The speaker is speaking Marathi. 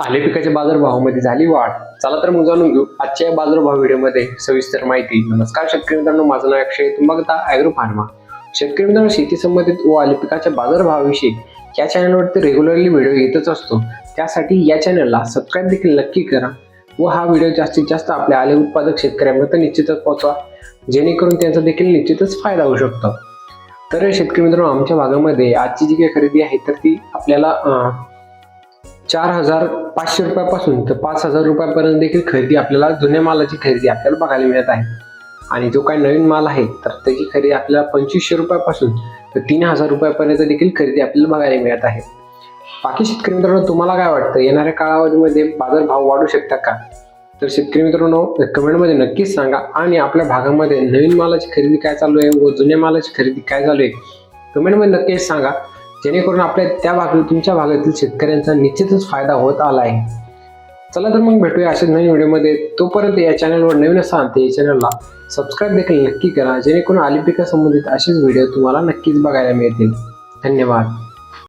आले पिकाच्या बाजारभावामध्ये झाली वाढ. चला तर मग जाणून घेऊ आजच्या या बाजारभाव व्हिडिओमध्ये सविस्तर माहिती. नमस्कार शेतकरी मित्रांनो माझं नाव अक्षय तुम्हाला बघता ॲग्रो फार्मा शेतकरी मित्रांनो शेती संबंधित व आले पिकाच्या बाजारभावाविषयी या चॅनलवरती रेग्युलरली व्हिडिओ येतच असतो. त्यासाठी या चॅनलला सबस्क्राईब देखील नक्की करा व हा व्हिडिओ जास्तीत जास्त आपल्या आले उत्पादक शेतकऱ्यांपर्यंत निश्चितच पोहोचवा जेणेकरून त्यांचा देखील निश्चितच फायदा होऊ शकतो. तर शेतकरी मित्रांनो आमच्या भागामध्ये आजची जी काही खरेदी आहे तर ती आपल्याला चार हजार पाचशे रुपयापासून तर पाच हजार रुपयापर्यंत देखील खरेदी आपल्याला जुन्या मालाची खरेदी आपल्याला बघायला मिळत आहे. आणि जो काही नवीन माल आहे तर त्याची खरेदी आपल्याला पंचवीसशे रुपयापासून तर तीन हजार रुपयापर्यंत देखील खरेदी आपल्याला बघायला मिळत आहे. बाकी शेतकरी मित्रांनो तुम्हाला काय वाटतं? येणाऱ्या कालावधीमध्ये बाजारभाव वाढू शकतात का? तर शेतकरी मित्रांनो कमेंटमध्ये नक्कीच सांगा. आणि आपल्या भागामध्ये नवीन मालाची खरेदी काय चालू आहे व जुन्या मालाची खरेदी काय चालू आहे? कमेंटमध्ये नक्कीच सांगा. जेणेकरून आपल्या त्या भागात तुमच्या भागातील शेतकऱ्यांचा निश्चितच फायदा होत आला आहे. चला तर मग भेटूया अशाच नवीन व्हिडिओमध्ये. तोपर्यंत या चॅनलवर नवीन असाल तर या चॅनलला सबस्क्राईब देखील नक्की करा. जेणेकरून आली संबंधित असेच व्हिडिओ तुम्हाला नक्कीच बघायला मिळतील. धन्यवाद.